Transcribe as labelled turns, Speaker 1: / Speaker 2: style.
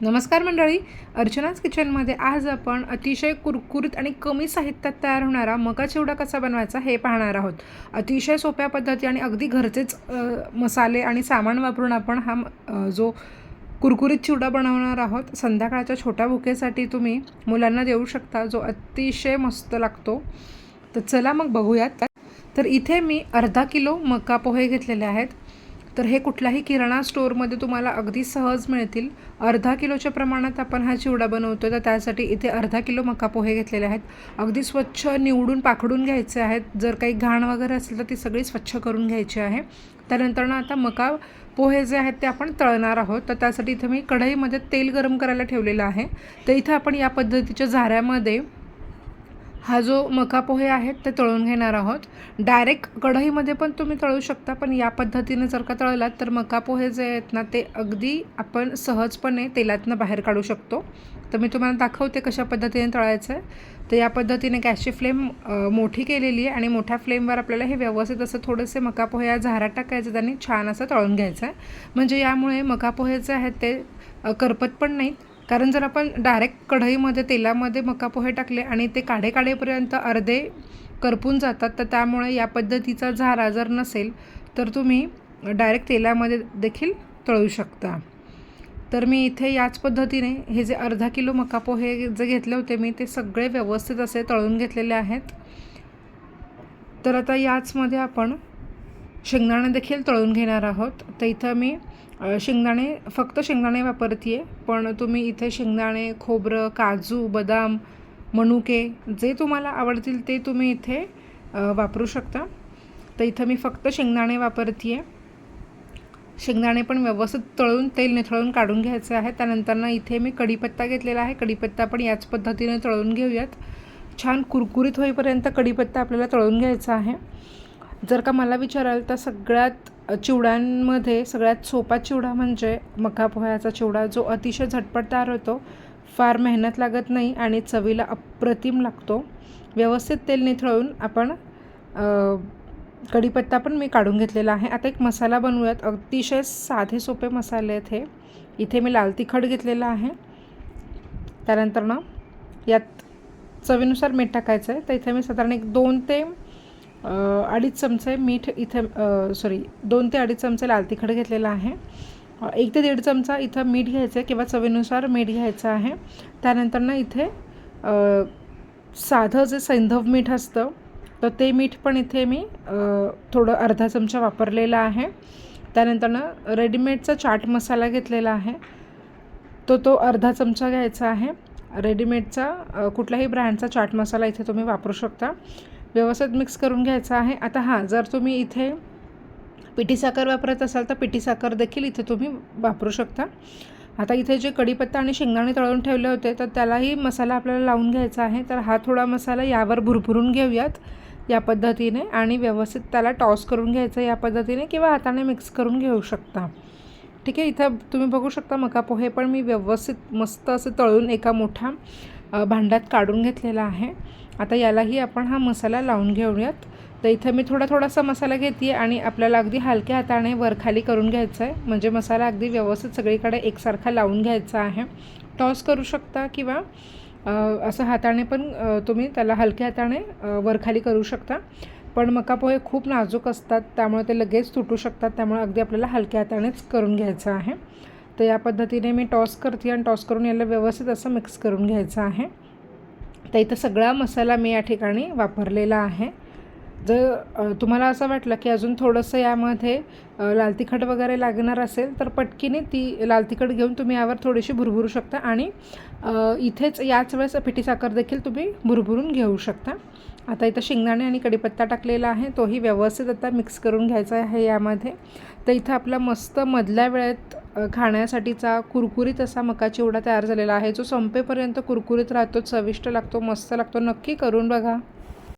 Speaker 1: नमस्कार मंडळी. अर्चनाच किचनमध्ये आज आपण अतिशय कुरकुरीत आणि कमी साहित्यात तयार होणारा मका चिवडा कसा बनवायचा हे पाहणार आहोत. अतिशय सोप्या पद्धती आणि अगदी घरचेच मसाले आणि सामान वापरून आपण हा जो कुरकुरीत चिवडा बनवणार आहोत संध्याकाळच्या छोट्या भुकेसाठी तुम्ही मुलांना देऊ शकता जो अतिशय मस्त लागतो. तर चला मग बघूयात. तर इथे मी अर्धा किलो मका पोहे घेतलेले आहेत. तर हे कुठल्याही किराणा स्टोअरमध्ये तुम्हाला अगदी सहज मिळतील. अर्धा किलोच्या प्रमाणात आपण हा चिवडा बनवतो तर त्यासाठी इथे अर्धा किलो मका पोहे घेतलेले आहेत. अगदी स्वच्छ निवडून पाखडून घ्यायचे आहेत. जर काही घाण वगैरे असेल तर ती सगळी स्वच्छ करून घ्यायची आहे. त्यानंतर आता मका पोहे जे आहेत ते आपण तळणार आहोत. तर त्यासाठी इथं मी कढईमध्ये तेल गरम करायला ठेवलेलं आहे. तर इथं आपण या पद्धतीच्या झाऱ्यामध्ये हा जो मका पोहे आहेत ते तळून घेणार आहोत. डायरेक्ट कढईमध्ये पण तुम्ही तळू शकता पण या पद्धतीने जर का तळलात तर मका पोहे जे आहेत ना ते अगदी आपण सहजपणे तेलातनं बाहेर काढू शकतो. तर मी तुम्हाला दाखवते कशा पद्धतीने तळायचं आहे. तर या पद्धतीने गॅसची फ्लेम मोठी केलेली आहे आणि मोठ्या फ्लेमवर आपल्याला हे व्यवस्थित असं थोडेसे मका पोहे या झाऱ्यात टाकायचं त्यांनी छान असं तळून घ्यायचं आहे. म्हणजे यामुळे मका पोहे जे आहेत ते करपत पण नाहीत कारण जर आपण डायरेक्ट कढईमध्ये तेलामध्ये मका पोहे टाकले आणि ते काढे काढेपर्यंत अर्धे करपून जातात तर त्यामुळे या पद्धतीचा झारा जर नसेल तर तुम्ही डायरेक्ट तेलामध्ये देखील तळू शकता. तर मी इथे याच पद्धतीने हे जे अर्धा किलो मका पोहे जे घेतले होते मी ते सगळे व्यवस्थित असे तळून घेतलेले आहेत. तर आता याचमध्ये आपण शेंगदाणे देखील तळून घेणार आहोत. तर इथं मी शेंगदाणे फक्त शेंगदाणे वापरते आहे पण तुम्ही इथे शेंगदाणे खोबरं काजू बदाम मनुके जे तुम्हाला आवडतील ते तुम्ही इथे वापरू शकता. तर इथं मी फक्त शेंगदाणे वापरते आहे शेंगदाणे पण व्यवस्थित तळून तेल निथळून काढून घ्यायचं आहे त्यानंतरनं इथे मी कढीपत्ता घेतलेला आहे. कढीपत्ता पण याच पद्धतीने तळून घेऊयात. छान कुरकुरीत होईपर्यंत कढीपत्ता आपल्याला तळून घ्यायचा आहे. जर का मला विचाराल तर सगळ्यात चिवड्यांमध्ये सगळ्यात सोपा चिवडा म्हणजे मका पोह्याचा चिवडा जो अतिशय झटपट तयार होतो फार मेहनत लागत नाही आणि चवीला अप्रतिम लागतो. व्यवस्थित तेल निथळून आपण कढीपत्ता पण मी काढून घेतलेला आहे. आता एक मसाला बनवूयात. अतिशय साधे सोपे मसाले आहेत हे. इथे मी लाल तिखट घेतलेलं आहे. त्यानंतर ना यात चवीनुसार मीठ टाकायचं आहे तर इथे मी साधारण एक दोन ते अडीच चमचे मीठ इथे सॉरी दोन ते अडीच चमचे लाल तिखट घेतलेलं आहे. एक ते दीड चमचा इथं मीठ घ्यायचं आहे किंवा चवीनुसार मीठ घ्यायचं आहे. त्यानंतर ना इथे साधं जे सैंधव मीठ असतं तर ते मीठ पण इथे मी थोडं अर्धा चमचा वापरलेला आहे. त्यानंतर ना रेडीमेडचा चाट मसाला घेतलेला आहे. तो तो अर्धा चमचा घ्यायचा आहे. रेडीमेडचा कुठल्याही ब्रँडचा चाट मसाला इथे तुम्ही वापरू शकता. व्यवस्थित मिक्स करून घ्यायचा आहे. आता हां जर तुम्ही इथे पिठी साखर वापरत असाल तर पिठी साखर देखील इथे तुम्ही वापरू शकता. आता इथे जे कढीपत्ता आणि शेंगदाणे तळून ठेवले होते तर त्यालाही मसाला आपल्याला लावून घ्यायचा आहे. तर हा थोडा मसाला यावर भुरभुरून घेऊयात या पद्धतीने आणि व्यवस्थित त्याला टॉस करून घ्यायचं या पद्धतीने किंवा हाताने मिक्स करून घेऊ शकता. ठीक आहे इथं तुम्ही बघू शकता मका पोहे पण मी व्यवस्थित मस्त असं तळून एका मोठ्या भांड्यात काढून घेतलेला आहे. आता यालाही आपण हा मसाला लावून घेऊयात. तर इथं मी थोडा थोडासा मसाला घेते आणि आपल्याला अगदी हलक्या हाताने वरखाली करून घ्यायचं आहे म्हणजे मसाला अगदी व्यवस्थित सगळीकडे एकसारखा लावून घ्यायचा आहे. टॉस करू शकता किंवा असं हाताने पण तुम्ही त्याला हलक्या हाताने वरखाली करू शकता. पण मका पोहे खूप नाजूक असतात त्यामुळे ते लगेच तुटू शकतात त्यामुळे अगदी आपल्याला हलक्या हातानेच करून घ्यायचं आहे. तर या पद्धतीने मी टॉस करते आणि टॉस करून याला व्यवस्थित असं मिक्स करून घ्यायचं आहे. तर इथं सगळा मसाला मी या ठिकाणी वापरलेला आहे. जर तुम्हाला असं वाटलं की अजून थोडंसं यामध्ये लाल तिखट वगैरे लागणार असेल तर पटकीने ती लाल तिखट घेऊन तुम्ही यावर थोडीशी भुरभुरू शकता आणि इथेच याच वेळेस पिठी साखर देखील तुम्ही भुरभुरून घेऊ शकता. आता इथं शेंगदाणे आणि कढीपत्ता टाकलेला आहे तोही व्यवस्थित आता मिक्स करून घ्यायचा आहे यामध्ये. तर इथं आपला मस्त मधल्या वेळेत खाण्यासाठीचा कुरकुरीत असा मका चिवडा तयार झालेला आहे जो संपेपर्यंत कुरकुरीत राहतो चविष्ट लागतो मस्त लागतो. नक्की करून बघा.